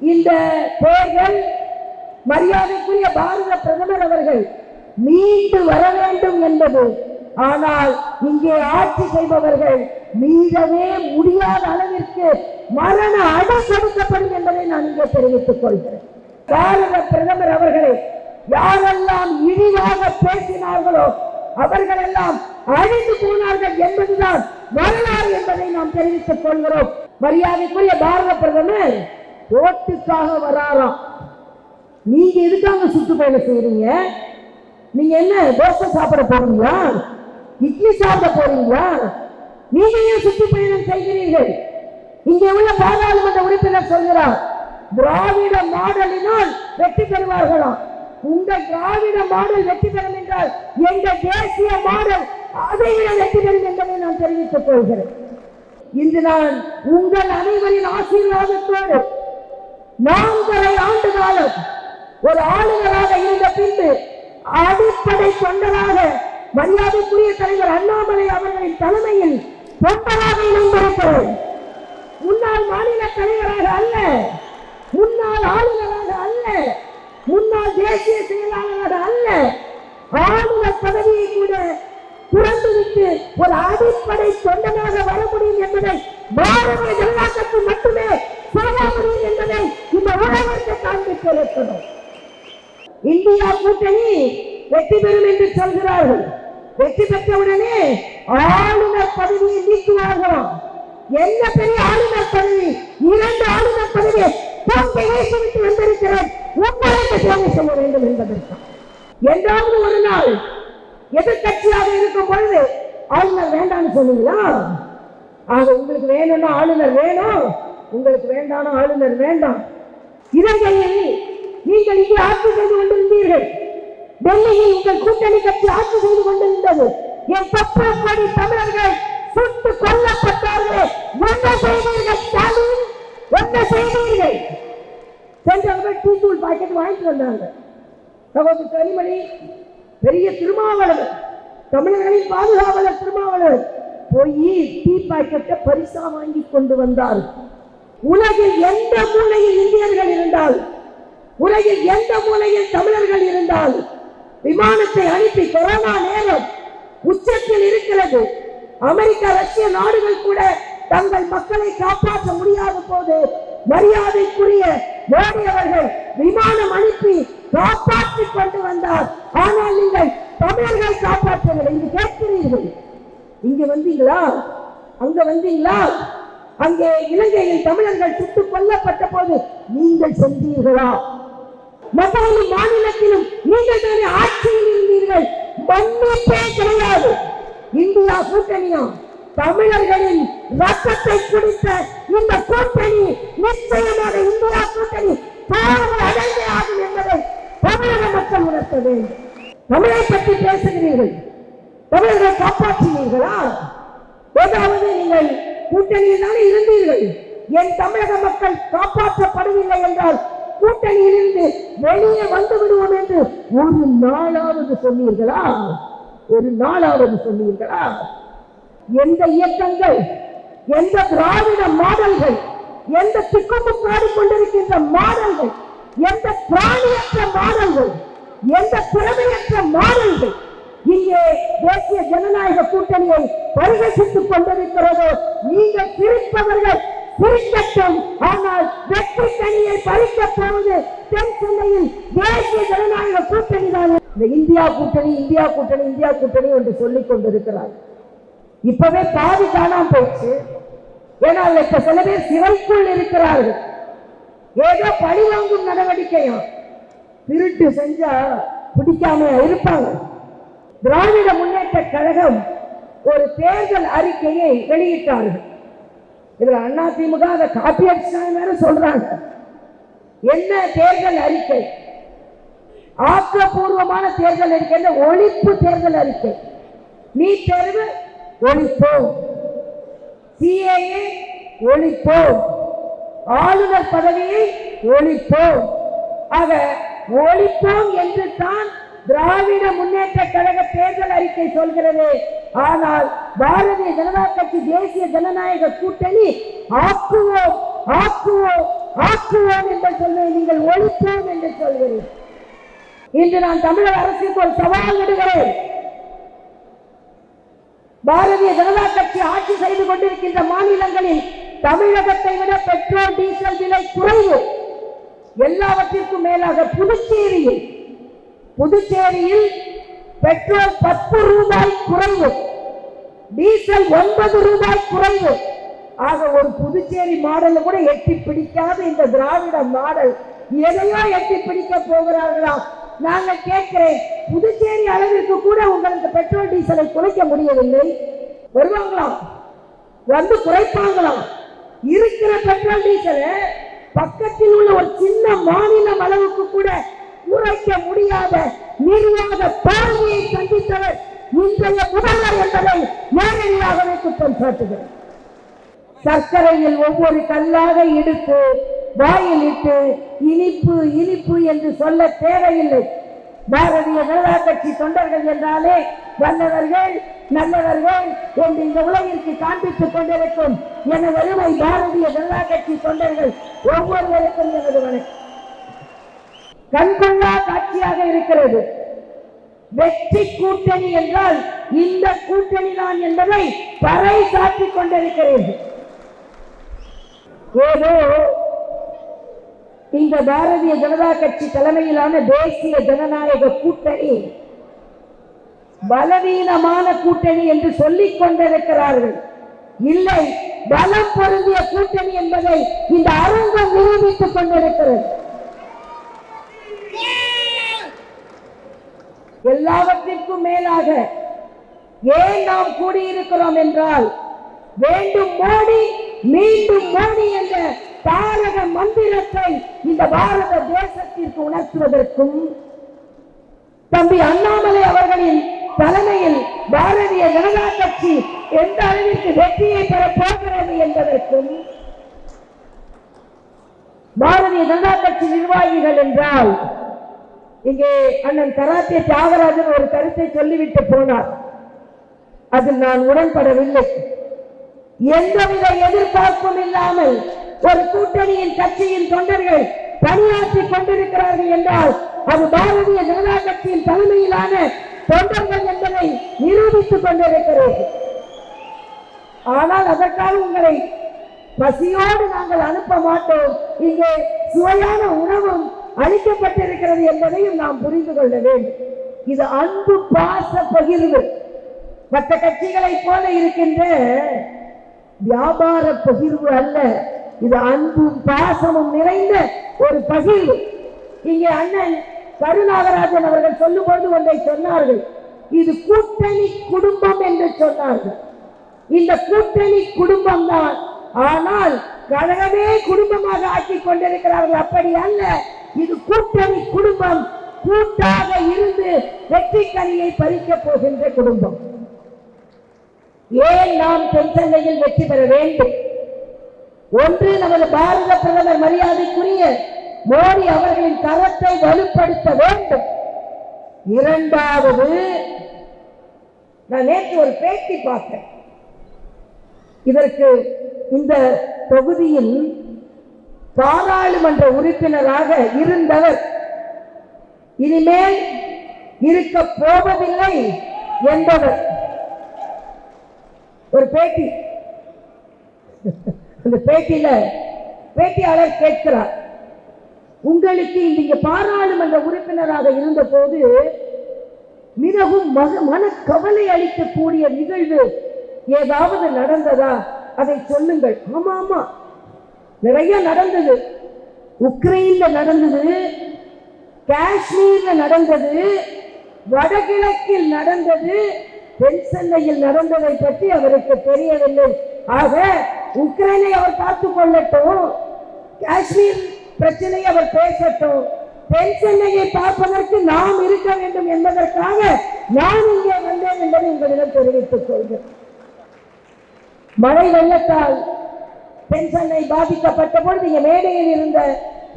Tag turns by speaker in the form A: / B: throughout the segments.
A: இந்த தேர்தல் மரியாதைக்குரிய பாரத பிரதமர் அவர்கள் மீண்டு வர வேண்டும் என்பது. ஆனால் இங்கே ஆட்சி செய்பவர்கள் மீறவே முடியாத அளவிற்கு மரண அடம் கொடுக்கப்படும் என்பதை நான் இங்கே தெரிவித்துக் கொள்கிறேன். பாரத பிரதமர் அவர்களை யாரெல்லாம் இழிவாக பேசினார்களோ அவர்களெல்லாம் அழிந்து போனார்கள் என்பதுதான் வரலாறு என்பதை நாம் தெரிவித்துக் கொள்கிறோம். மரியாதைக்குரிய பாரத பிரதமர் ஓட்டுக்காக வராராம். நீங்க எதுக்காக சுற்றுப்பயணம் செய்யறீங்க நீங்க என்ன தோசை சாப்பிட போறீங்களா? இட்லி சாப்பிட போறீங்களா? நீங்க ஏன் சுற்றுப்பயணம் செய்கிறீர்கள்? இங்கே உள்ள பாராளுமன்ற உறுப்பினர் சொல்கிறார் திராவிட மாடலினால் வெற்றி பெறுவார்களாம். உங்க திராவிட மாடல் வெற்றி பெறும் என்றால் எங்க தேசிய மாடல் அதை விட வெற்றி பெறும் என்பதை நான் தெரிவித்துக் கொள்கிறேன். இன்று நான் உங்கள் அனைவரின் ஆசீர்வாதத்தோடு நான்கரை ஆண்டு காலம் ஒரு ஆளுநராக இருந்த பின்பு அடிப்படை தொண்டராக மரியாதைக்குரிய தலைவர் அண்ணாமலை அவர்களின் தலைமையில் தொண்டராக இணைந்திருக்கிறேன் முன்னாள் மாநில தலைவராக அல்ல முன்னாள் ஆளுநராக அல்ல முன்னாள் தேசிய செயலாளராக அல்ல ஆளுநர் பதவியை கூட துறந்துவிட்டு ஒரு அடிப்படை தொண்டனாக வர முடியும் என்பதை பாரதிய ஜனதா கட்சி மட்டுமே சொல்ல என்பதை இந்த உலகத்தை காண்பித்து இருக்கிறோம் இந்தியா கூட்டணி வெற்றி பெறும் என்று சொல்கிறார்கள். வெற்றி பெற்றவுடனே ஆளுநர் பதவியை நீக்குவார்களாம். என்ன பெரிய ஆளுநர் பதவி? இரண்டு ஆளுநர் பதவி தூக்கி வீசிவிட்டு வந்திருக்கிறேன். உங்களுக்கு சேவை செய்ய வேண்டும் என்பதற்கு என்றாவது ஒரு நாள் எதிர்கட்சியாக இருக்கும் பொழுது ஆளுநர் வேண்டாம்னு சொன்னீங்களா? ஆக உங்களுக்கு வேணும்னா ஆளுநர் வேணும். உங்களுக்கு வேண்டாம்னா ஆளுநர் வேண்டாம். இலங்கையில் நீங்கள் இங்கே ஆட்சி செய்து கொண்டிருந்தீர்கள். டெல்லியில் உங்கள் கூட்டணி கட்சி ஆட்சி செய்து கொண்டிருந்தது. என் பத்து கோடி தமிழர்கள் சுட்டு கொல்லப்பட்டார்கள். என்ன செய்வீர்கள் ஸ்டாலின் என்ன செய்வீர்கள் சென்றவர்கள் டீ தூள் பாக்கெட் வாங்கிட்டு வந்தாங்க சகோதரி கனிமணி பெரிய திருமாவளவர் தமிழர்களின் பாதுகாவலர் திருமாவளவர் போய் டீ பாக்கெட்டை பரிசா வாங்கி கொண்டு வந்தார். உலகில் எந்த மூலையில் இந்தியர்கள் இருந்தால் உலகில் எந்த மூலையில் தமிழர்கள் இருந்தால் விமானத்தை அனுப்பி கொரோனா நேரம் உச்சத்தில் இருக்கிறது. அமெரிக்கா ரஷ்ய நாடுகள் கூட தங்கள் மக்களை காப்பாற்ற முடியாத போது மரியாதைக்குரிய மோடி அவர்கள் விமானம் அனுப்பி காப்பாற்றி கொண்டு வந்தார். ஆனால் நீங்கள் தமிழர்கள் காப்பாற்றவில்லை. இங்கு கேட்கிறீர்கள். இங்க வந்தீங்களா? அங்க வந்தீங்களா? அங்கே இலங்கையில் தமிழர்கள் சுட்டுக் கொல்லப்பட்ட போது நீங்கள் சென்றீர்களா? மத்தியிலும் மாநிலத்திலும் நீங்கள் தானே ஆட்சியில் இருந்தீர்கள். மன்னிப்பே கிடையாது. இந்தியா கூட்டணியா? தமிழர்களின் ரத்தத்தை குடித்த இந்த கூட்டணி நிச்சயமாக இந்தியா கூட்டணி தோல்வி அடைந்தே ஆகும் என்பதை தமிழக மக்கள் உணர்த்த வேண்டும். தமிழை பற்றி பேசுகிறீர்கள். தமிழர்களை காப்பாற்றினீர்களா ஏதாவது நீங்கள் கூட்டணியில் தானே இருந்தீர்கள். என் தமிழக மக்கள் காப்பாற்றப்படவில்லை என்றால் கூட்டணியிலிருந்து வெளியே வந்து விடுவோம் என்று ஒரு நாளாவது சொன்னீர்களா? ஒரு நாளாவது சொன்னீர்களா? எந்த இயக்கங்கள் எந்த திராவிட மாடல்கள் எந்த திக்குமுக்காடி கொண்டிருக்கின்ற மாடல்கள் எந்த பிராணியற்ற மாடல்கள் எந்த திறமையற்ற மாடல்கள் இங்கே தேசிய ஜனநாயக கூட்டணியை பரிகசித்துக் கொண்டிருக்கிறதோ நீங்கள் பிரிப்பவர்கள் பிரிக்கட்டும் ஆனால் வெற்றி கனியை பறிக்க போவது தென் சென்னையில் தேசிய ஜனநாயக கூட்டணி தான். இந்த இந்தியா கூட்டணி இந்தியா கூட்டணி இந்தியா கூட்டணி என்று சொல்லிக் கொண்டிருக்கிறார். இப்பவே பாதி காணாம போச்சு ஏன்னா இப்ப சில பேர் சிறைக்குள் இருக்கிறார்கள். ஏதோ பழி வாங்கும் நடவடிக்கையும் திருட்டு செஞ்சா பிடிக்காம இருப்பாங்க. திராவிட முன்னேற்ற கழகம் ஒரு தேர்தல் அறிக்கையை வெளியிட்டார்கள். இதுல அண்ணா திமுக அதை காப்பி அடிச்சாங்க வேற சொல்றாங்க? என்ன தேர்தல் அறிக்கை? ஆக்கப்பூர்வமான தேர்தல் அறிக்கை ஒழிப்பு தேர்தல் அறிக்கை. நீ தேர்வு ஒழிப்போம். சிஏஏ ஒழிப்போம். ஆளுநர் பதவியை ஒழிப்போம். ஆக ஒழிப்போம் என்று தான் திராவிட முன்னேற்ற கழக தேர்தல் அறிக்கை சொல்கிறது. ஆனால் பாரதிய ஜனதா கட்சி தேசிய ஜனநாயக கூட்டணி ஆக்குவோம் ஆக்குவோம் ஆக்குவோம் என்று சொல்வேன் நீங்கள் ஒழிப்போம் என்று சொல்கிறேன். இன்று நான் தமிழக அரசுக்கு ஒரு சவால் விடுகிறேன். பாரதிய ஜனதா கட்சி ஆட்சி செய்து கொண்டிருக்கின்ற மாநிலங்களில் தமிழகத்தை விட பெட்ரோல் டீசல் விலை குறைவு. எல்லாவற்றிற்கும் மேலாக புதுச்சேரியில் புதுச்சேரியில் பெட்ரோல் பத்து ரூபாய் குறைவு டீசல் ஒன்பது ரூபாய் குறைவு. ஆக ஒரு புதுச்சேரி மாடல் கூட எட்டி பிடிக்காத இந்த திராவிட மாடல் எதையோ எட்டி பிடிக்க போகிறார்களாம் நாங்க கேட்கிறேன் புதுச்சேரி அளவிற்கு கூட உங்களுக்கு பெட்ரோல் டீசலை குறைக்க முடியவில்லை? வருவாங்களாம் வந்து குறைப்பாங்களாம் இருக்கிற பெட்ரோல் டீசலை பக்கத்தில் உள்ள ஒரு சின்ன மாநிலம் அளவுக்கு கூட உரைக்க முடியாத நிர்வாக பார்வையை சந்தித்தவர் இன்றைய முதல்வர் என்பதை நேரடியாகவே குற்றம் சாட்டுகிறேன் சர்க்கரையில் ஒவ்வொரு கல்லாக இடுத்து வாயில் இட்டு இனிப்பு இனிப்பு என்று சொல்ல தேவையில்லை. பாரதிய ஜனதா கட்சி தொண்டர்கள் என்றாலே வல்லவர்கள் நல்லவர்கள் என்று இந்த உலகிற்கு காண்பித்துக் கொண்டிருக்கும் எனது அருமை பாரதிய ஜனதா கட்சி தொண்டர்கள் ஒவ்வொருவருக்கும் எனது வணக்கம். கண்கொள்ளா காட்சியாக இருக்கிறது. வெற்றி கூட்டணி என்றால் இந்த கூட்டணி தான் என்பதை பறை சாற்றிக் கொண்டிருக்கிறீர்கள் ஏதோ இந்த பாரதிய ஜனதா கட்சி தலைமையிலான தேசிய ஜனநாயக கூட்டணி பலவீனமான கூட்டணி என்று சொல்லிக் கொண்டிருக்கிறார்கள். இல்லை பலம் பொருந்திய கூட்டணி என்பதை இந்த அரங்கம் நிரூபித்துக் கொண்டிருக்கிறது. எல்லாவற்றிற்கும் மேலாக ஏன் நாம் கூடியிருக்கிறோம் என்றால் வேண்டும் மோடி மீண்டும் மோடி என்ற தாரக மந்திரத்தை இந்த பாரத தேசத்திற்கு உணர்த்துவதற்கும் தம்பி அண்ணாமலை அவர்களின் தலைமையில் பாரதிய ஜனதா கட்சி எந்த அளவிற்கு வெற்றியை பெற போகிறது என்பதற்கும் பாரதிய ஜனதா கட்சி நிர்வாகிகள் என்றால் இங்கே அண்ணன் கராத்தே தியாகராஜன் ஒரு கருத்தை சொல்லிவிட்டு போனார். அதில் நான் உடன்படவில்லை. எந்தவித எதிர்பார்ப்பும் இல்லாமல் ஒரு கூட்டணியின் கட்சியின் தொண்டர்கள் பணியாற்றிக் கொண்டிருக்கிறார்கள் என்றால் அது பாரதிய ஜனதா கட்சியின் தலைமையிலான தொண்டர்கள் என்பதை நிரூபித்துக் கொண்டிருக்கிறது ஆனால் அதற்காக உங்களை பசியோடு நாங்கள் அனுப்ப மாட்டோம். இங்கே சுவையான உணவும் அளிக்கப்பட்டிருக்கிறது என்பதையும் நாம் புரிந்து கொள்ள வேண்டும். இது அன்பு பாச பகிர்வு. மற்ற கட்சிகளைப் போல இருக்கின்ற வியாபார பகிர்வு அல்ல. இது அன்பும் பாசமும் நிறைந்த ஒரு பகிர்வு. இங்கே அண்ணன் கருநாகராஜன் அவர்கள் சொல்லும்போது ஒன்றை சொன்னார்கள். இது கூட்டணி குடும்பம் என்று சொன்னார்கள். இந்த கூட்டணி குடும்பம் தான். ஆனால் கழகமே குடும்பமாக ஆக்கிக் கொண்டிருக்கிறார்கள். அப்படி அல்ல. இது கூட்டணி குடும்பம். கூட்டாக இருந்து வெற்றி கனியை பறிக்கப் போகின்ற குடும்பம். ஏன் நாம் தென்சென்னையில் வெற்றி பெற வேண்டும்? ஒன்று நமது பாரத பிரதமர் மரியாதைக்குரிய மோடி அவர்களின் கரத்தை வலுப்படுத்த வேண்டும். இரண்டாவது நான் நேற்று ஒரு பேட்டி பார்த்தேன். இதற்கு இந்த தொகுதியில் பாராளுமன்ற உறுப்பினராக இருந்தவர். இனிமேல் இருக்க போவதில்லை என்பவர். ஒரு பேட்டி. அந்த பேட்டியில பேட்டியாளர் கேட்கிறார். உங்களுக்கு நீங்க பாராளுமன்ற உறுப்பினராக இருந்த போது மிகவும் மன கவலை அளிக்கக்கூடிய நிகழ்வு ஏதாவது நடந்ததா? அதை சொல்லுங்கள். ஆமா ஆமா நிறைய நடந்தது. உக்ரைன்ல நடந்தது காஷ்மீர்ல நடந்தது வடகிழக்கில் நடந்தது தென் சென்னையில் நடந்ததை பற்றி அவருக்கு தெரியவில்லை. ஆக உக்ரைனை அவர் பார்த்து கொள்ளட்டும். காஷ்மீர் பிரச்சனையை அவர் பேசட்டும். தென்சென்னையை பார்ப்பதற்கு நாம் இருக்க வேண்டும் என்பதற்காக நான் இங்கே வந்தேன் என்பதை உங்களிடம் தெரிவித்துக் கொள்கிறேன். மழை வெள்ளத்தால் பென்சனை பாதிக்கப்பட்ட பொழுது இங்கே மேடையில் இருந்த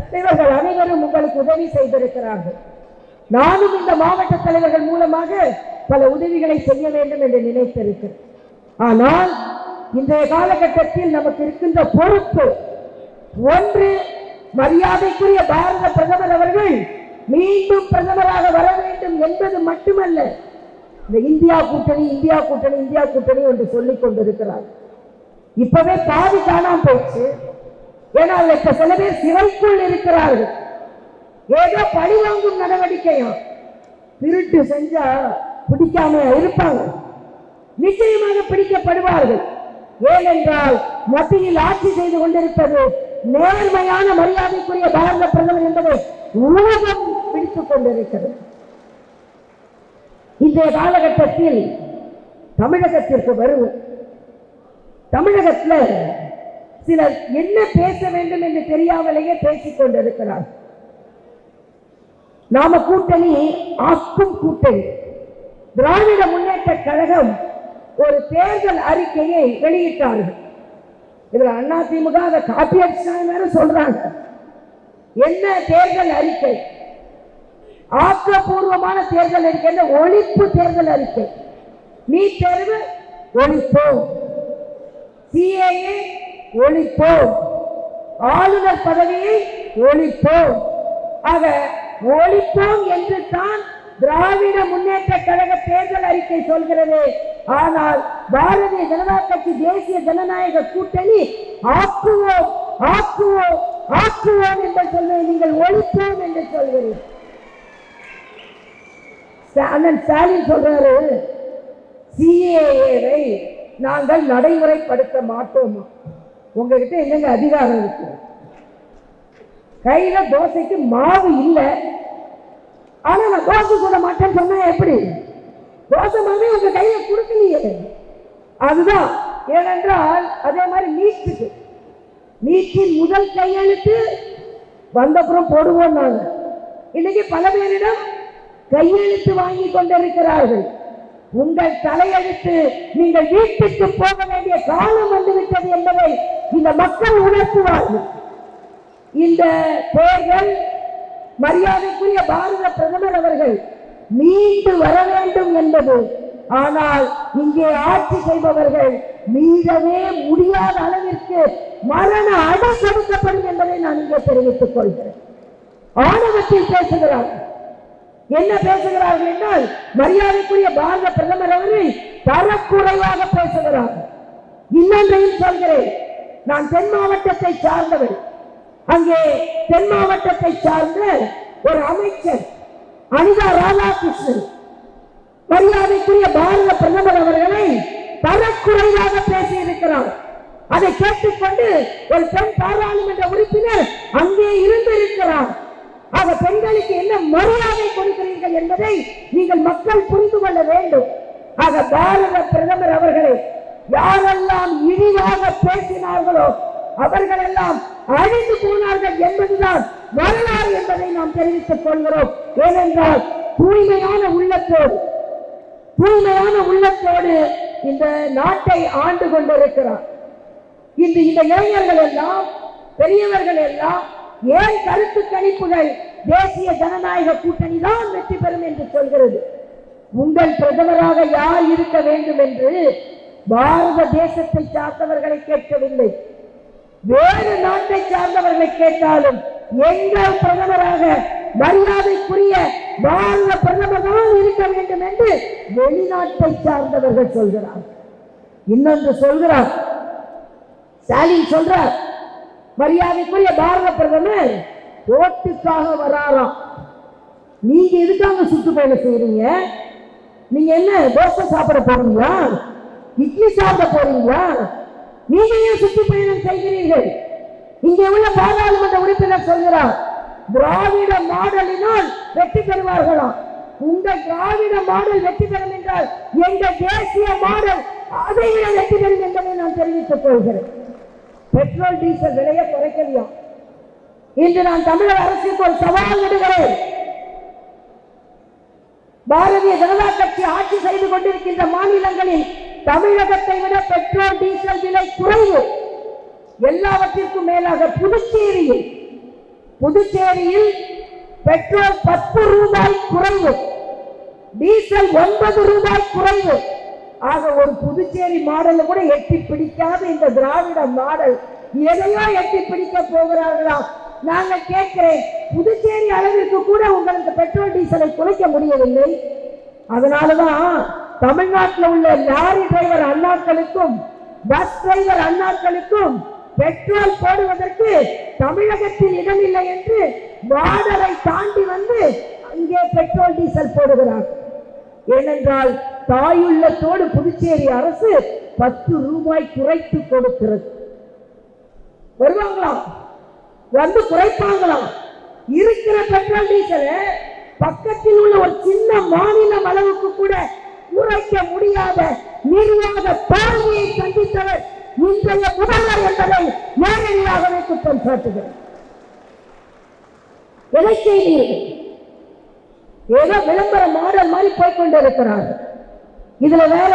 A: தலைவர்கள் அனைவரும் உங்களுக்கு உதவி செய்திருக்கிறார்கள். நானும் இந்த மாவட்ட தலைவர்கள் மூலமாக பல உதவிகளை செய்ய வேண்டும் என்று நினைத்திருக்கிறேன். ஆனால் இன்றைய காலகட்டத்தில் நமக்கு இருக்கின்ற பொறுப்பு ஒன்று மரியாதைக்குரிய பாரத பிரதமர் அவர்கள் மீண்டும் பிரதமராக வர வேண்டும் என்பது மட்டுமல்ல. இந்த இந்தியா கூட்டணி இந்தியா கூட்டணி இந்தியா கூட்டணி என்று சொல்லிக் கொண்டிருக்கிறார். இப்பவே பாதி காணாம போச்சு ஏன்னா இப்ப சில பேர் சிறைக்குள் இருக்கிறார்கள். ஏதோ பழி வாங்கும் நடவடிக்கையும் திருட்டு செஞ்சா பிடிக்காம இருப்பாங்க. நிச்சயமாக பிடிக்கப்படுவார்கள். ஏனென்றால் மத்தியில் ஆட்சி செய்து கொண்டிருப்பது நேர்மையான மரியாதைக்குரிய பாரத பிரதமர் என்பதை உலகம் பிடித்துக் கொண்டிருக்கிறது. இன்றைய காலகட்டத்தில் தமிழகத்திற்கு வருவோம். தமிழகத்துல சிலர் என்ன பேச வேண்டும் என்று தெரியாமலேயே பேசிக் கொண்டிருக்கிறார். நாம கூட்டணி ஆக்கும் கூட்டணி. திராவிட முன்னேற்ற கழகம் ஒரு தேர்தல் அறிக்கையை வெளியிட்டார்கள். இதுல அண்ணா திமுக அதை காப்பி அடிச்சாங்க வேற சொல்றாங்க. என்ன தேர்தல் அறிக்கை? ஆக்கப்பூர்வமான தேர்தல் அறிக்கை என்ன ஒழிப்பு தேர்தல் அறிக்கை? நீ தேர்வு ஒழிப்போம். சிஏஏ ஒழிப்போம். ஆளுநர் பதவியை ஒழிப்போம். ஆக ஒழிப்போம் என்று தான் திராவிட முன்னேற்ற கழக தேர்தல் அறிக்கை சொல்கிறது. ஆனால் பாரதிய ஜனதா கட்சி தேசிய ஜனநாயக கூட்டணி ஆக்குவோம் ஆக்குவோம் ஆக்குவோம் என்று சொல்வது நீங்கள் ஒழிப்போம் என்று சொல்கிறீர்கள். அண்ணன் ஸ்டாலின் சொல்றாரு சிஏஏவை நாங்கள் நடைமுறைப்படுத்த மாட்டோமா? உங்ககிட்ட என்னங்க அதிகாரம் இருக்கு? கையில தோசைக்கு மாவு இல்லை. ஆனா நான் தோசை போட மாட்டேன்னு சொன்னா எப்படி? தோசை மாவே உங்க கையில கொடுக்கலையே. அதுதான். ஏனென்றால் அதே மாதிரி நீட்டுக்கு நீட்டின் முதல் கையெழுத்து வந்தப்புறம் போடுவோம் நாங்கள் இன்னைக்கு பல பேரிடம் கையெழுத்து வாங்கி கொண்டிருக்கிறார்கள். உங்கள் தலையெழுத்து நீங்கள் வீட்டுக்கு போக வேண்டிய காலம் வந்துவிட்டது என்பதை இந்த மக்கள் உணர்த்துவார்கள். இந்த தேர்தல் மரியாதைக்குரிய பாரத பிரதமர் அவர்கள் மீண்டு வர வேண்டும் என்பது. ஆனால் இங்கே ஆட்சி செய்பவர்கள் மீறவே முடியாத அளவிற்கு மரண அடம் கொடுக்கப்படும் என்பதை நான் இங்கே தெரிவித்துக் கொள்கிறேன். ஆணவத்தில் பேசுகிறார்கள். என்ன பேசுகிறார்கள் என்றால் மரியாதைக்குரிய பாரத பிரதமர் அவர்கள் தரக்குறைவாக பேசுகிறார்கள் இன்னொன்றையும் சொல்கிறேன். நான் தென் மாவட்டத்தை சார்ந்தவர். அங்கே தென் மாவட்டத்தை சார்ந்த ஒரு அமைச்சர் அனிதா ராதாகிருஷ்ணன். மரியாதைக்குரிய பாரத பிரதமர் அவர்களை தரக்குறைவாக பேசியிருக்கிறார். அதை கேட்டுக்கொண்டு ஒரு பெண் பாராளுமன்ற உறுப்பினர் அங்கே இருந்து இருக்கிறார் ஆக பெண்களுக்கு என்ன மரியாதை கொடுக்கிறீர்கள் என்பதை நீங்கள் மக்கள் புரிந்து கொள்ள வேண்டும். ஆக பாரத பிரதமர் அவர்களை யாரெல்லாம் இழிவாக பேசினார்களோ அவர்களெல்லாம் அழிந்து போனார்கள் என்பதுதான் வரலாறு என்பதை நாம் தெரிவித்துக் கொள்கிறோம். ஏனென்றால் தூய்மையான உள்ளத்தோடு தூய்மையான உள்ளத்தோடு இந்த நாட்டை ஆண்டு கொண்டிருக்கிறார். இன்று இந்த இளைஞர்கள் எல்லாம் பெரியவர்கள் எல்லாம் ஏன் கருத்து கணிப்புகள் தேசிய ஜனநாயக கூட்டணி தான் வெற்றி பெறும் என்று சொல்கிறது. உங்கள் பிரதமராக யார் இருக்க வேண்டும் என்று பாரத தேசத்தை சார்ந்தவர்களை கேட்கவில்லை. வேறு நாட்டை சார்ந்தவர்களை கேட்டாலும் எங்கள் பிரதமராக மரியாதைக்குரிய பாரத பிரதமர் தான் இருக்க வேண்டும் என்று வெளிநாட்டை சார்ந்தவர்கள் சொல்கிறார் இன்னொன்று சொல்கிறார். ஸ்டாலின் சொல்றார். மரியாதைக்குரிய பாரத பிரதமர் ஓட்டுக்காக வராராம். நீங்க எதுக்காக சுற்றுப்பயணம் செய்யறீங்க நீங்க என்ன தோசை சாப்பிட போறீங்களா? இட்லி சாப்பிட போறீங்களா? நீங்க ஏன் சுற்றுப்பயணம் செய்கிறீர்கள்? இங்கே உள்ள பாராளுமன்ற உறுப்பினர் சொல்கிறார் திராவிட மாடலினால் வெற்றி பெறுவார்களாம் உங்க திராவிட மாடல் வெற்றி பெறும் என்றால் எங்க தேசிய மாடல் அதை விட வெற்றி பெறும் என்பதை நான் தெரிவித்துக் கொள்கிறேன். பெட்ரோல் டீசல் விலையை குறைக்கலையா? இன்று நான் தமிழக அரசுக்கு ஒரு சவால் விடுகிறேன். பாரதிய ஜனதா கட்சி ஆட்சி செய்து கொண்டிருக்கின்ற மாநிலங்களில் தமிழகத்தை விட பெட்ரோல் டீசல் விலை குறைவு எல்லாவற்றிற்கும் மேலாக புதுச்சேரியில் புதுச்சேரியில் பெட்ரோல் பத்து ரூபாய் குறைவு டீசல் ஒன்பது ரூபாய் குறைவு. ஆக ஒரு புதுச்சேரி மாடலை கூட எட்டி பிடிக்காத இந்த திராவிட மாடல் எதையோ எட்டி பிடிக்க போகிறார்களா? நாங்க கேட்கிறேன் புதுச்சேரி அளவிற்கு கூட உங்களுக்கு பெட்ரோல் டீசலை குறைக்க முடியவில்லை. அதனாலதான் தமிழ்நாட்டில் உள்ள லாரி டிரைவர் அண்ணாக்களுக்கும் பஸ் டிரைவர் அண்ணாக்களுக்கும் பெட்ரோல் போடுவதற்கு தமிழகத்தில் இடமில்லை என்று பார்டரை தாண்டி வந்து அங்கே பெட்ரோல் டீசல் போடுகிறார். ஏனென்றால் தாயுள்ளத்தோடு புதுச்சேரி அரசு பத்து ரூபாய் குறைத்து கொடுக்கிறது. வருவாங்களாம்? வந்து குறைப்பாங்களாம்? இருக்கிற பெட்ரோல் டீசலை பக்கத்தில் உள்ள ஒரு சின்ன மாநிலம் அளவுக்கு கூட குறைக்க முடியாத நிர்வாக பார்வையை சந்தித்தவர் இன்றைய முதல்வர் என்பதை நேரடியாகவே குற்றம் சாட்டுகிறார் எதை செய்தீர்கள்? ஏதோ விளம்பர மாடல் மாதிரி போய்கொண்டிருக்கிறார்கள் இதுல வேற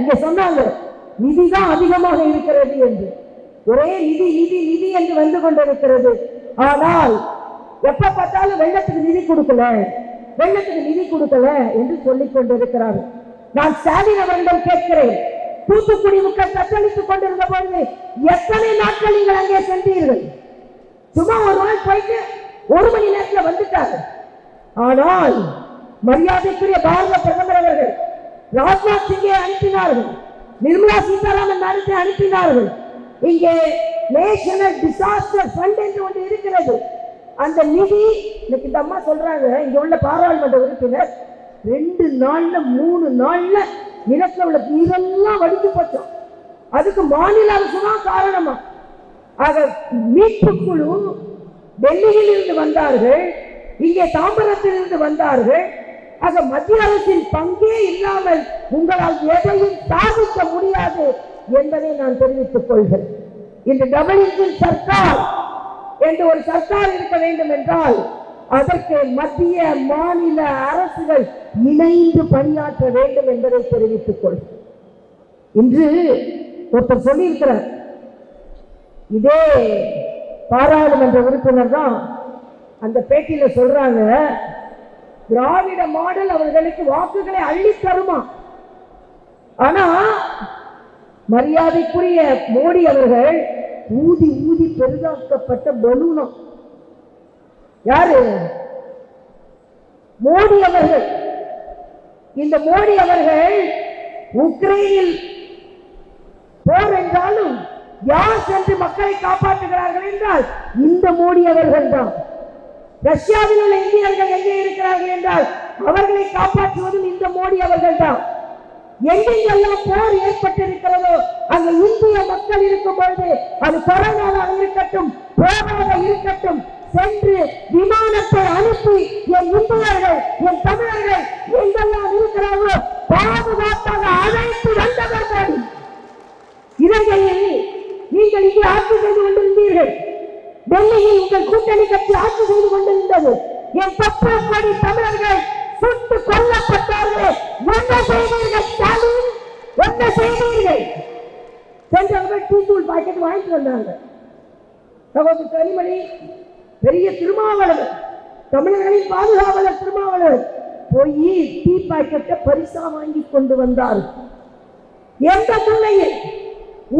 A: இங்க சொன்னாங்க நிதிதான் அதிகமாக இருக்கிறது என்று. ஒரே நிதி நிதி நிதி என்று வந்து கொண்டிருக்கிறது. ஆனால் எப்ப பார்த்தாலும் வெள்ளத்துக்கு நிதி கொடுக்கல வெள்ளத்துக்கு நிதி கொடுக்கல என்று சொல்லிக் கொண்டிருக்கிறார். நான் ஸ்டாலின் அவர்களிடம் கேட்கிறேன் தூத்துக்குடி மக்கள் தத்தளித்துக் கொண்டிருந்த பொழுது எத்தனை நாட்கள் நீங்கள் அங்கே சென்றீர்கள்? சும்மா ஒரு நாள் போயிட்டு ஒரு மணி நேரத்தில் வந்துட்டாங்க ஆனால் மரியாதைக்குரிய பாரத பிரதமர் அவர்கள் ராஜ்நாத் சிங்கை அனுப்பினார்கள். நிர்மலா சீதாராமன் மேடத்தை அனுப்பினார்கள். இங்கே நேஷனல் டிசாஸ்டர் ஃபண்ட் என்று ஒன்று இருக்கிறது. அந்த நிதி இன்னைக்கு இந்த அம்மா சொல்றாங்க இங்க உள்ள பாராளுமன்ற உறுப்பினர் ரெண்டு நாள்ல மூணு நாள்ல நிலத்துல உள்ள இதெல்லாம் வடிஞ்சு போச்சோம் அதுக்கு மாநில அரசு தான் காரணமா. ஆக மீட்பு குழு டெல்லியில் இருந்து வந்தார்கள் இங்கே தாம்பரத்தில் இருந்து வந்தார்கள் ஆக மத்திய அரசின் பங்கே இல்லாமல் உங்களால் எதையும் சாதிக்க முடியாது என்பதை நான் தெரிவித்துக் கொள்கிறேன். இந்த டபுள் இன்ஜின் சர்க்கார் என்று ஒரு சர்க்கார் இருக்க வேண்டும் என்றால் அதற்கு மத்திய மாநில அரசுகள் இணைந்து பணியாற்ற வேண்டும் என்பதை தெரிவித்துக் கொள்கிறேன். இன்று ஒருத்தர் சொல்லியிருக்கிறார் இதே பாராளுமன்ற உறுப்பினர் தான் அந்த பேட்டியில சொல்றாங்க திராவிட மாடல் அவர்களுக்கு வாக்குகளை அள்ளி தருமா? ஆனா மரியாதைக்குரிய மோடி அவர்கள் ஊதி ஊதி பெரிதாக்கப்பட்ட பலூனம் யாரு? மோடி அவர்கள். இந்த மோடி அவர்கள் உக்ரைனில் போர் என்றாலும் யார் சென்று மக்களை காப்பாற்றுகிறார்கள் என்றால் இந்த மோடி அவர்கள் தான். ரஷ்யாவில் உள்ள இந்தியர்கள் எங்கே இருக்கிறார்கள் என்றால் அவர்களை காப்பாற்றுவதும் இந்த மோடி அவர்கள் தான் எங்கெங்கெல்லாம் போர் ஏற்பட்டிருக்கிறதோ அங்கு இந்திய மக்கள் இருக்கும் பொழுது அது கொரோனாவாக இருக்கட்டும் போராக இருக்கட்டும் சென்று விமானத்தை அனுப்பி என் இந்தியர்கள் என் தமிழர்கள் எங்கெல்லாம் இருக்கிறார்களோ பாதுகாப்பாக அழைத்து வந்தவர்கள். இலங்கையில் நீங்கள் இங்கே ஆட்சி செய்து கொண்டிருந்தீர்கள். டெல்லியில் உங்கள் கூட்டணி கட்சி ஆட்சி செய்து கொண்டிருந்தது. என் பத்து கோடி தமிழர்கள் சுட்டு கொல்லப்பட்டார்களே. என்ன செய்வீர்கள் ஸ்டாலின் என்ன செய்வீர்கள் சென்றவர்கள் டீ தூள் பாக்கெட் வாங்கிட்டு வந்தாங்க சகோதரி கனிமணி பெரிய திருமாவளவர் தமிழர்களின் பாதுகாவலர் திருமாவளவர் போய் டீ பாக்கெட்டை பரிசா வாங்கி கொண்டு வந்தார். எந்த மூலையில்?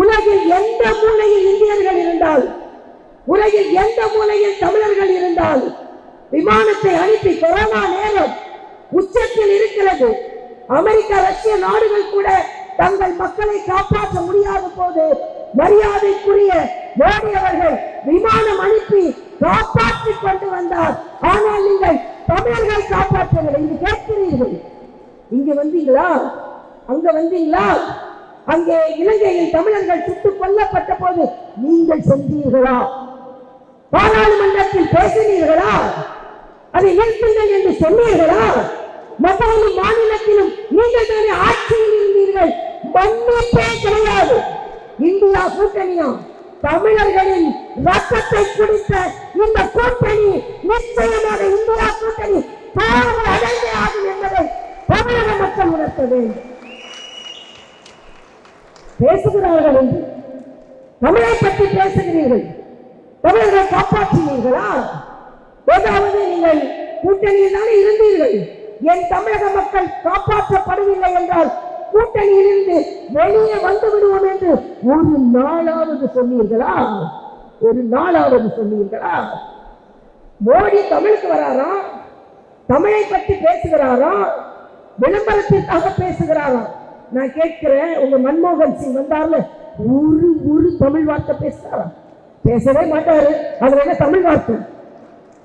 A: உலகில் எந்த மூலையில் இந்தியர்கள் இருந்தாலும் உலகில் எந்த மூலையில் தமிழர்கள் இருந்தால் விமானத்தை அனுப்பி கொரோனா நேரம் உச்சத்தில் இருக்கிறது. அமெரிக்கா ரஷ்ய நாடுகள் கூட தங்கள் மக்களை காப்பாற்ற முடியாத போது மரியாதைக்குரிய மோடி அவர்கள் விமானம் அனுப்பி காப்பாற்றி கொண்டு வந்தார். ஆனால் நீங்கள் தமிழர்கள் காப்பாற்றவில்லை. இங்கு கேட்கிறீர்கள். இங்க வந்தீங்களா? அங்க வந்தீங்களா? அங்கே இலங்கையில் தமிழர்கள் சுட்டுக் கொல்லப்பட்ட போது நீங்கள் சென்றீர்களா? பாராளுமன்றத்தில் பேசினீர்களா? அதை நிறுத்துங்கள் என்று சொன்னீர்களா? மத்தியிலும் மாநிலத்திலும் நீங்கள் தானே ஆட்சியில் இருந்தீர்கள். மன்னிப்பே கிடையாது. இந்தியா கூட்டணியும் தமிழர்களின் ரத்தத்தை குடித்த இந்த கூட்டணி நிச்சயமாக இந்தியா கூட்டணி தோல்வி அடைந்தே ஆகும் என்பதை தமிழக மக்கள் உணர்த்த வேண்டும். பேசுகிறார்கள் என்று. தமிழை பற்றி பேசுகிறீர்கள். தமிழர்களை காப்பாற்றினீர்களா ஏதாவது நீங்கள் கூட்டணியில் தானே இருந்தீர்கள். என் தமிழக மக்கள் காப்பாற்றப்படவில்லை என்றால் கூட்டணியில் இருந்து வெளியே வந்து விடுவோம் என்று ஒரு நாளாவது சொன்னீர்களா? ஒரு நாளாவது சொன்னீர்களா? மோடி தமிழுக்கு வராராம் தமிழை பற்றி பேசுகிறாராம் விளம்பரத்திற்காக பேசுகிறாராம் நான் கேட்கிறேன் உங்க மன்மோகன் சிங் வந்தார்ல ஒரு ஒரு தமிழ் வார்த்தை பேசுறாரா? பேசவே மாட்டாரு. அவர் என்ன தமிழ் வார்த்தை?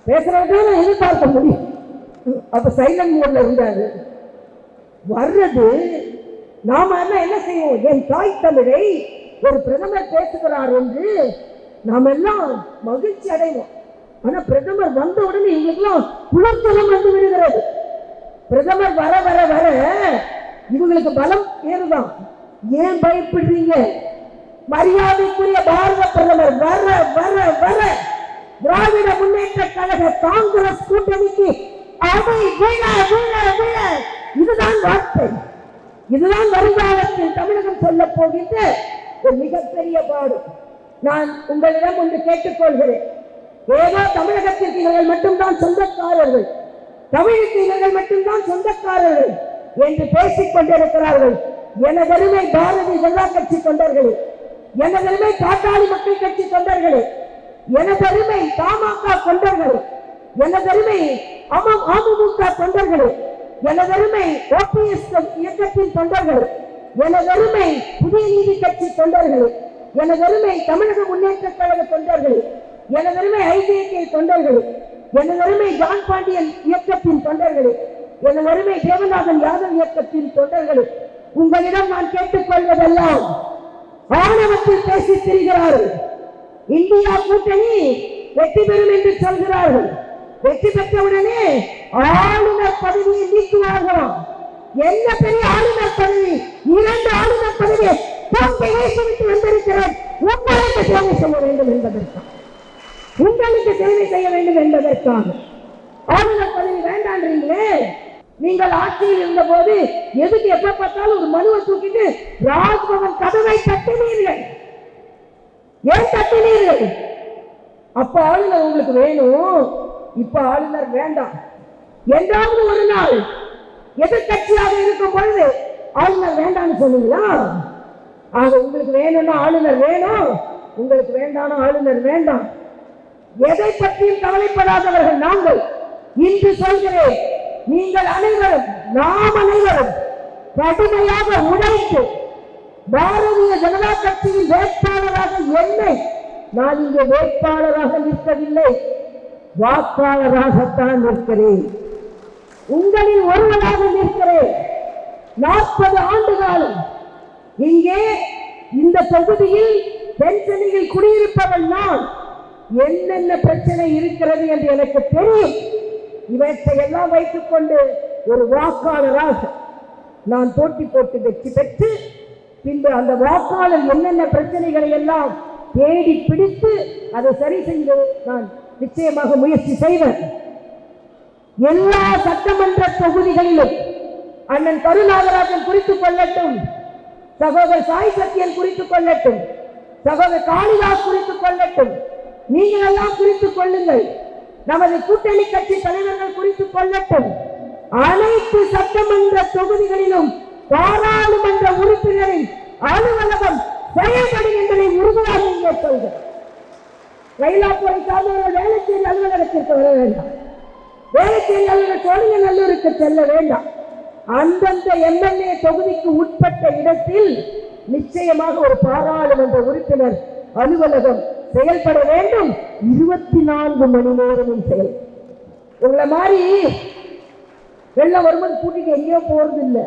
A: பேசுறதுதான் நான் எதிர்பார்க்க முடியும். அப்ப சைலண்ட் மோட்ல இருந்தாரு. வர்றது நாம என்ன செய்வோம்? என் தாய் தமிழை ஒரு பிரதமர் பேசுகிறார் என்று நாம் எல்லாம் மகிழ்ச்சி அடைவோம். ஆனா பிரதமர் வந்த உடனே இவங்களுக்கெல்லாம் குளத்தலம் வந்து விடுகிறது. பிரதமர் வர வர வர இவங்களுக்கு பலம் ஏறுதான். ஏன் பயப்படுறீங்க? மரியாதைக்குரிய பாரத பிரதமர் வர வர வர. திராவிட முன்னேற்ற கழக காங்கிரஸ் கூட்டணிக்கு அவை விழ விழ விழ. இதுதான் வார்த்தை. இதுதான் வருங்காலத்தில் தமிழகம் சொல்ல போகின்ற ஒரு மிகப்பெரிய பாடு. நான் உங்களிடம் ஒன்று கேட்டுக்கொள்கிறேன். ஏதோ தமிழகத்திற்கு இவர்கள் மட்டும்தான் சொந்தக்காரர்கள். தமிழுக்கு இவர்கள் மட்டும்தான் சொந்தக்காரர்கள் என்று பேசிக் கொண்டிருக்கிறார்கள். எனதருமை பாரதிய ஜனதா கட்சி தொண்டர்களே எனதருமை பாட்டாளி மக்கள் கட்சி தொண்டர்களே எனதருமை பாமக தொண்டர்களே எனதருமை அம- அமமுக தொண்டர்களே என ஓபிஎஸ் இயக்கத்தின் தொண்டர்கள் எனதருமை புதிய நீதி கட்சி தொண்டர்கள் எனதருமை தமிழக முன்னேற்ற கழக தொண்டர்கள் எனதருமை ஐசிஐகே தொண்டர்கள் எனதருமை ஜான் பாண்டியன் இயக்கத்தின் தொண்டர்கள் வறுமை தேவநாதன் யாதவ் இயக்கத்தின் தொண்டர்கள் உங்களிடம் நான் கேட்டுக்கொள்வதெல்லாம் ஆணவத்தில் பேசி திரிகிறார்கள். இந்தியா கூட்டணி வெற்றி பெறும் என்று சொல்கிறார்கள். வெற்றி பெற்றவுடனே ஆளுநர் பதவியை நீக்குவார்களாம். என்ன பெரிய ஆளுநர் பதவி? இரண்டு ஆளுநர் பதவியை தூக்கி வைத்துவிட்டு வந்திருக்கிறார் உங்களுக்கு சேவை செய்ய வேண்டும் என்பதற்காக. உங்களுக்கு சேவை செய்ய வேண்டும் என்பதற்காக. ஆளுநர் பதவி வேண்டான்றீங்களே நீங்கள் ஆட்சியில் இருந்த போது எதுக்கு எப்ப பார்த்தாலும் ஒரு மனுவை தூக்கிட்டு ராஜ்பவன் கதவை தட்டினீர்கள். ஏன் தட்டினீர்கள்? அப்ப ஆளுநர் உங்களுக்கு வேணும். இப்ப ஆளுநர் வேண்டாம். என்றாவது ஒரு நாள் எதிர்கட்சியாக இருக்கும் பொழுது ஆளுநர் வேண்டாம்னு சொன்னீங்களா? ஆக உங்களுக்கு வேணும்னா ஆளுநர் வேணும். உங்களுக்கு வேண்டாம்னா ஆளுநர் வேண்டாம். எதை பற்றியும் கவலைப்படாதவர்கள் நாங்கள். இன்று சொல்கிறேன். நீங்கள் அனைவரும் நாம் அனைவரும் கடுமையாக உழைத்து பாரதிய ஜனதா கட்சியின் வேட்பாளராக என்னை நான் இங்கே வேட்பாளராக நிற்கவில்லை வாக்காளராகத்தான் நிற்கிறேன். உங்களில் ஒருவராக நிற்கிறேன். நாற்பது ஆண்டு காலம் இங்கே இந்த தொகுதியில் பென்சனில் குடியிருப்பவன் நான். என்னென்ன பிரச்சனை இருக்கிறது என்று எனக்கு தெரியும். இவற்றை எல்லாம் வைத்துக் கொண்டு ஒரு வாக்காளராக நான் போட்டி போட்டு வெற்றி பெற்று பின்பு அந்த வாக்காளர் என்னென்ன பிரச்சனைகளை எல்லாம் தேடி பிடித்து அதை சரி செய்து நான் நிச்சயமாக முயற்சி செய்வேன். எல்லா சட்டமன்ற தொகுதிகளிலும் அண்ணன் கருநாகராஜன் குறித்துக் கொள்ளட்டும் சகோதரர் சாய் சத்யன் குறித்துக் கொள்ளட்டும் சகோதரர் காளிதாஸ் குறித்துக் கொள்ளட்டும் நீங்கள் எல்லாம் குறித்துக் கொள்ளுங்கள். நமது கூட்டணி கட்சி தலைவர்கள் குறித்துக் கொள்ளட்டும். அனைத்து சட்டமன்ற தொகுதிகளிலும் பாராளுமன்ற உறுப்பினரின் அலுவலகம் செயல்படும் என்பதை உறுதியாக இங்கே சொல்கிறேன் மயிலாப்பூரை சார்ந்தவர்கள் வேலைச்சேரி அலுவலகத்திற்கு வர வேண்டாம். வேலைச்சேரி அலுவலர் சோழிங்கநல்லூருக்கு செல்ல வேண்டாம். அந்தந்த எம்எல்ஏ தொகுதிக்கு உட்பட்ட இடத்தில் நிச்சயமாக ஒரு பாராளுமன்ற உறுப்பினர் அலுவலகம் செயல்பட வேண்டும். இருபத்தி நான்கு மணி நேரமும் செயல். உங்களை மாதிரி வெள்ளம் வரும்போது கூட்டிட்டு எங்கேயோ போறது இல்லை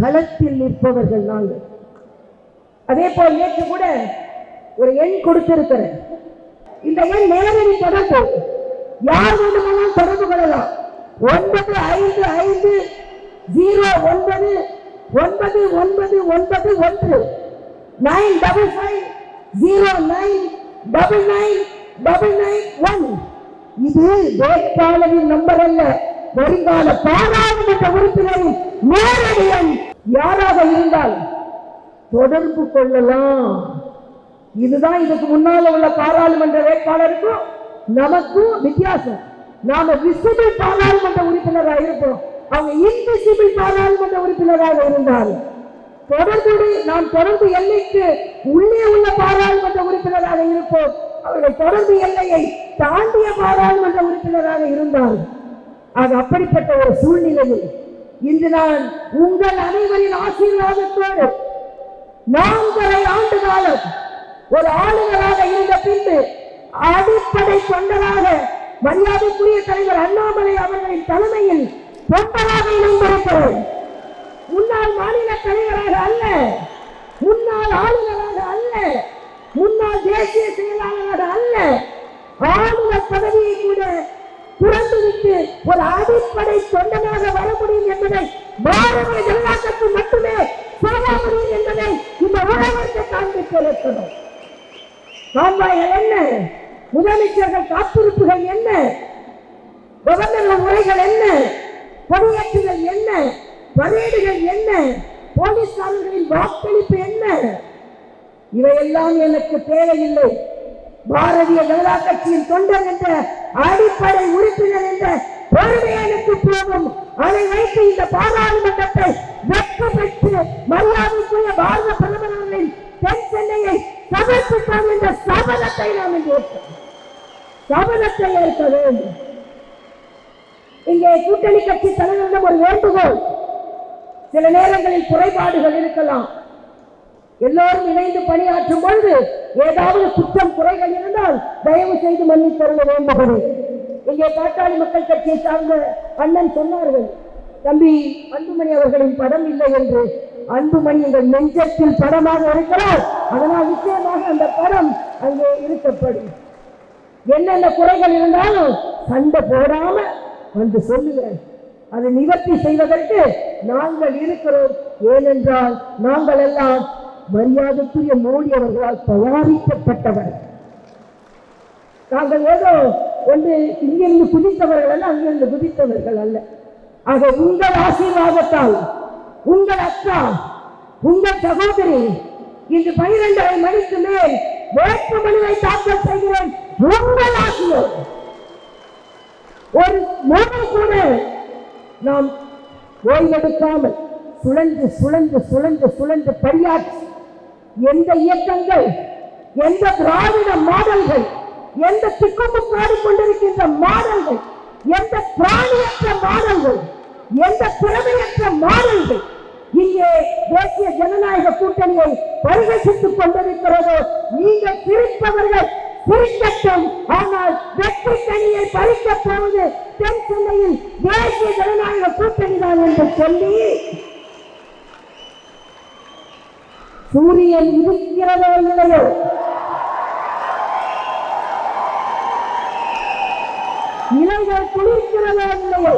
A: களத்தில் நிற்பவர்கள் நாங்கள். அதே போல் நேற்று கூட ஒரு எண் கொடுத்திருக்கிறேன். இந்த எண் நேரடி தொடர்பு. யார் வேண்டுமானாலும் தொடர்பு கொள்ளலாம். ஒன்பது ஐந்து ஐந்து ஜீரோ ஒன்பது ஒன்பது ஒன்பது ஒன்பது ஒன்று. Nine double five zero nine double nine double nine one இது வேட்பாளரின் நம்பர் அல்ல. வருங்கால பாராளுமன்ற உறுப்பினரின் நேரடி யாராக இருந்தால் தொடர்பு கொள்ளலாம். இதுதான் இதுக்கு முன்னால உள்ள பாராளுமன்ற வேட்பாளருக்கும் நமக்கும் வித்தியாசம். நாம விசிபிள் பாராளுமன்ற உறுப்பினராக இருப்போம். அவங்க இன்விசிபிள் பாராளுமன்ற உறுப்பினராக இருந்தாலும் தொடர்புடி நாம் தொடர்பு எல்லைக்கு உள்ளே உள்ள பாராளுமன்ற உறுப்பினராக இருப்போம். அவர்கள் தொடர்பு எல்லையை தாண்டிய பாராளுமன்ற உறுப்பினராக இருந்தார் அது அப்படிப்பட்ட ஒரு சூழ்நிலையில் இன்று நான் உங்கள் அனைவரின் ஆசீர்வாதத்தோடு நான்கரை ஆண்டு காலம் ஒரு ஆளுநராக இருந்த பின்பு அடிப்படை தொண்டராக மரியாதைக்குரிய தலைவர் அண்ணாமலை அவர்களின் தலைமையில் தொண்டராக இணைந்திருக்கிறேன் முன்னாள் மாநில தலைவராக அல்ல. முன்னாள் ஆளுநராக அல்ல. முன்னாள் தேசிய செயலாளராக அல்ல. ஆளுநர் பதவியை கூட துறந்துவிட்டு ஒரு அடிப்படை சொந்தமாக வர முடியும் என்பதை பாரதிய ஜனநாயகத்தை மட்டுமே சொல்ல முடியும் என்பதை இந்த உலகத்தை காண்பித்து இருக்கணும் காம்பாய்கள் என்ன? முதலமைச்சர்கள் காத்திருப்புகள் என்ன? கவர்னர்கள் உரைகள் என்ன? கொடியேற்றுகள் என்ன? பரேடுகள் என்ன? போலீஸ்காரர்களின் வாக்களிப்பு என்ன? இவையெல்லாம் எனக்கு தேவையில்லை. பாரதிய ஜனதா கட்சியின் தொண்டர் என்ற அடிப்படை உறுப்பினர் என்ற பெருமை எனக்கு போகும் அதை வைத்து இந்த பாராளுமன்றத்தை வெட்கப்பட்டு பெற்று மரியாதைக்குரிய பாரத பிரதமர் அவர்களின் தென் சென்னையை சமர்ப்பித்தார் என்ற சபதத்தை நாம் இன்று சபதத்தை ஏற்க வேண்டும். இங்கே கூட்டணி கட்சி தலைவரிடம் ஒரு வேண்டுகோள். சில நேரங்களில் குறைபாடுகள் இருக்கலாம். எல்லோரும் இணைந்து பணியாற்றும் பொழுது ஏதாவது குற்றம் குறைகள் இருந்தால் தயவு செய்து மன்னித்தருள வேண்டுகிறேன். இங்கே பாட்டாளி மக்கள் கட்சியை சார்ந்த அண்ணன் சொன்னார்கள் தம்பி அன்புமணி அவர்களின் படம் இல்லை என்று. அன்புமணி எங்கள் நெஞ்சத்தில் படமாக இருக்கிறார். அதனால் நிச்சயமாக அந்த படம் அங்கே இருக்கப்படும் என்னென்ன குறைகள் இருந்தாலும் சண்டை போடாம வந்து சொல்லுகிறேன் அதை நிவர்த்தி செய்வதற்கு நாங்கள் இருக்கிறோம். ஏனென்றால் நாங்கள் எல்லாம் மரியாதைக்குரிய மோடி அவர்களால் தயாரிக்கப்பட்டவர் நாங்கள் ஏதோ ஒன்று இங்கிருந்து குதித்தவர்கள் அல்ல அங்கிருந்து குதித்தவர்கள் அல்ல. ஆக உங்கள் ஆசீர்வாதத்தால் உங்கள் அக்கா உங்கள் சகோதரி இன்று பனிரெண்டரை மணிக்கு மேல் வேட்புமனுவை தாக்கல் செய்கிறேன். உங்கள் ஆசிரியர். ஒரு மோதல் கூட நாம் ஓய்வெடுக்காமல் சுழன்று சுழன்று சுழன்று சுழன்று பரியாற்றி எந்த இயக்கங்கள் எந்த திராவிட மாடல்கள் எந்த திக்குமுக்காடி கொண்டிருக்கின்ற மாடல்கள் எந்த பிராணியற்ற மாடல்கள் எந்த திறமையற்ற மாடல்கள் இங்கே தேசிய ஜனநாயக கூட்டணியை பரிகசித்துக் கொண்டிருக்கிறதோ நீங்கள் சிரிப்பவர்கள் சிரிக்கட்டும் ஆனால் வெற்றி கனியை பறிக்க போவது தென் சென்னையில் தேசிய ஜனநாயக கூட்டணிதான் என்று சொல்லி சூரியன் இருக்கிறதோ இல்லையோ? இலைகள் குளிர்கிறதோ இல்லையோ?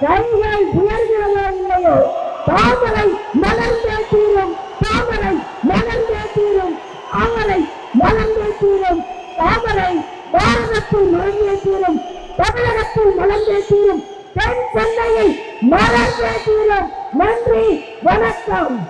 A: கைகள் உயர்கிறதோ இல்லையோ? தாமரை மலர்ந்தே தீரும் தாமரை மலர்ந்தே தீரும். அவரை மலர்ந்தே தீரும். தாமரை பாரதத்தில் மலர்ந்தே தீரும். தமிழகத்தில் மலர்ந்தே தீரும். தென் சென்னையில் மலர்ந்தே தீரும். நன்றி வணக்கம்.